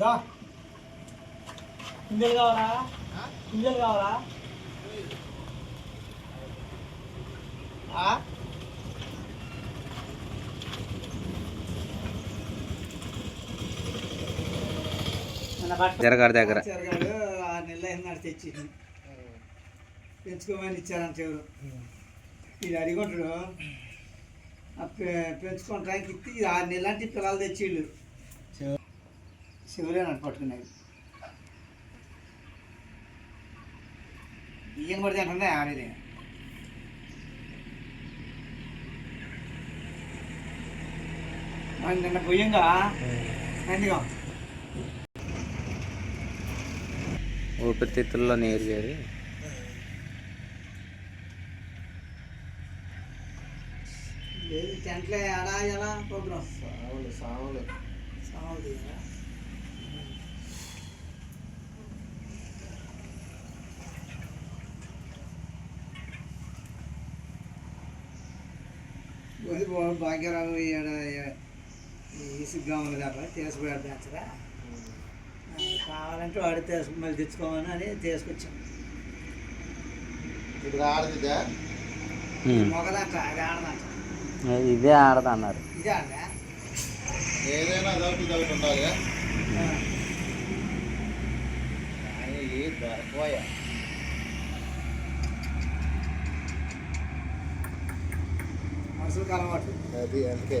దా. కుందేలు కావాలా? కుందేలు కావాలా? ఆ? జరగారి దగ్గర. చెరగాడు ఆరు నెలలు అయినాడు తెచ్చి పెంచుకోమని ఇచ్చారంట ఎవరు? ఇది అడిగొంటాడు ఆ పె- పెంచుకోవడానికి ఇది ఆరు నెలలు అంటే పిల్లలు తెచ్చిళ్ళు. శివులే నన్ను పట్టుకున్నాయి బియ్యం కూడా తింటుందా ఆడేది నిన్న బియ్యంగా అందుగా ఊపిరితిత్తుల్లో నీరు చేరి. లేదు టెంట్లే అలా ఎలా? ప్రోగ్రామ్ సావులు సావులు. భాగ్యరావు ఇసుగ్గా ఉంది కాబట్టి తీసుకుపోయాడు బెచ్చరా కావాలంటే వాడు తీసుకు మళ్ళీ తెచ్చుకోమని అని తీసుకొచ్చాం. ఇప్పుడు ఆడదిదా ఉమ్. మొగదంట అది ఆడదంట. ఇదే ఆడదన్నారు ఇది ఆడదా? ఏదైనా అదొకటి ఇదొకటి ఉండాలి. కానీ ఏ దొరకపోయా మనుషులకు అలవాటు అది అందుకే.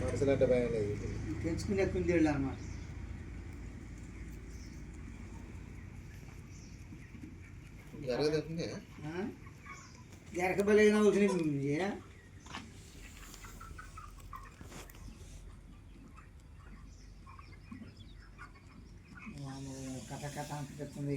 మనుషులంటే భయం లేదు. పెంచుకునే కుందేళ్ళు అనమాట జరగదండి ఎరకబలిగిన అవుతుంది కథ కథ అంత చెప్తుంది.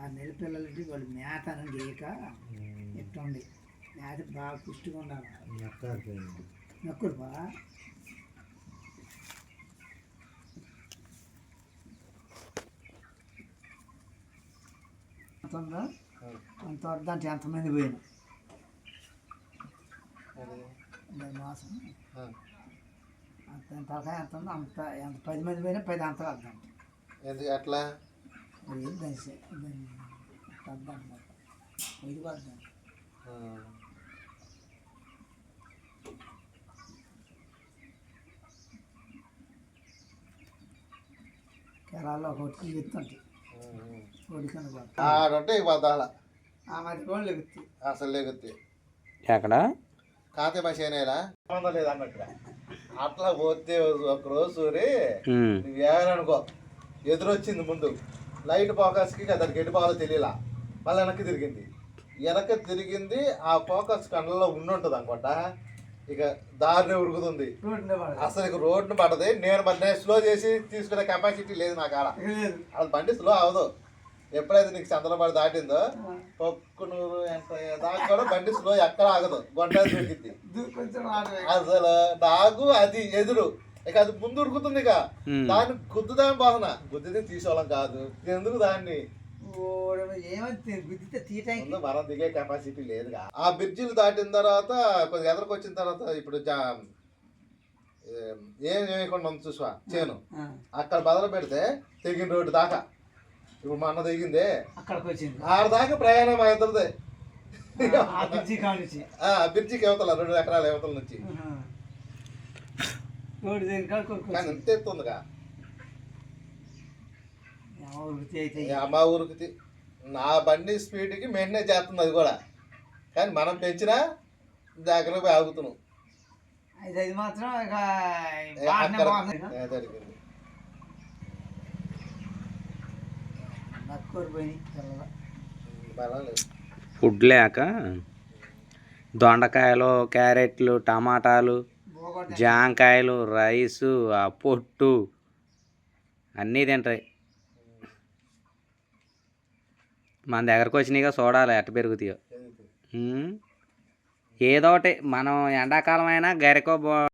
ఆరు నెలల పిల్లలంటే వాళ్ళు మేత అని లేక ఎట్టుండి. మేత బాగా పుష్టిగా ఉండాలి. నక్కుడు బా ఎంత ఉందో అంత వద్దంటే ఎంతమంది పోయినా? మాసం? అంత తలకాయ ఎంత ఉందో అంత ఎంత పది మంది పోయినా పది అంతలు ఎందుకు అట్లా? ఇది ఆడంటే ఇక పదాల ఆ మధ్య కూడా ఎగుతాయి అసలు ఎక్కడ? కాతే మసేనేలా లేదు అట్లా పోతే ఒక రోజు సూరి ఉమ్. నువ్వేమనుకో ఎదురొచ్చింది ముందు. లైట్ ఫోకస్కి అతనికి ఎటు పోవాలో తెలియలా. మళ్ళీ వెనక్కి తిరిగింది. వెనక్కి తిరిగింది ఆ ఫోకస్ కళ్ళలో ఉండుంటుంది అనుకుంటా. ఇక దారిని ఉరుకుతుంది. అసలు ఇక రోడ్డు పడది. నేను మరి నేను స్లో చేసి తీసుకునే కెపాసిటీ లేదు నాకు ఆడ. అది బండి స్లో అవదు ఎప్పుడైతే నీకు చంద్రబాబు దాటిందో పొక్కునూరు ఎంత దాకా కూడా బండి స్లో ఎక్కడ ఆగదు. దొరికింది ఆడవే అసలు నాకు అది ఎదురు. ఇక అది ముందు ఉరుకుతుంది ఇక. దాన్ని గుద్దుదాని బాధన గుద్దితే తీసేవాళ్ళం కాదు. ఎందుకు దాన్ని? మనం దిగే కెపాసిటీ లేదుగా. ఆ బ్రిడ్జిలు దాటిన తర్వాత కొద్దిగా ఎదరికి వచ్చిన తర్వాత ఇప్పుడు ఏం చేయకుండా ఉంది చూసా చేను. అక్కడ బదలు పెడితే తెగిన రోడ్డు దాకా. ఇప్పుడు మా అన్న దిగిందే. అక్కడికి వచ్చింది. ఆడ దాకా ప్రయాణం అవుతుంది ఆ బ్రిడ్జి కానిచ్చి ఆ బ్రిడ్జికి అవతల రెండు ఎకరాల అవతల నుంచి. దగ్గర కానీ ఎంత ఎత్తుందిగా అమ్మ ఊరికి నా బండి స్పీడ్కి మెయింటైన్ చేస్తుంది అది కూడా. కానీ మనం పెంచినా దగ్గరకు పోయి ఆగుతున్నాం. ఇది మాత్రం ఇక ఫుడ్ లేక దొండకాయలు క్యారెట్లు టమాటాలు జాంకాయలు రైసు ఆ పొట్టు అన్నీ తింటాయి. మన దగ్గరకు వచ్చినాయిగా చూడాలి ఎట్ట పెరుగుతాయో. ఏదో ఒకటి మనం ఎండాకాలం అయినా గరికో బో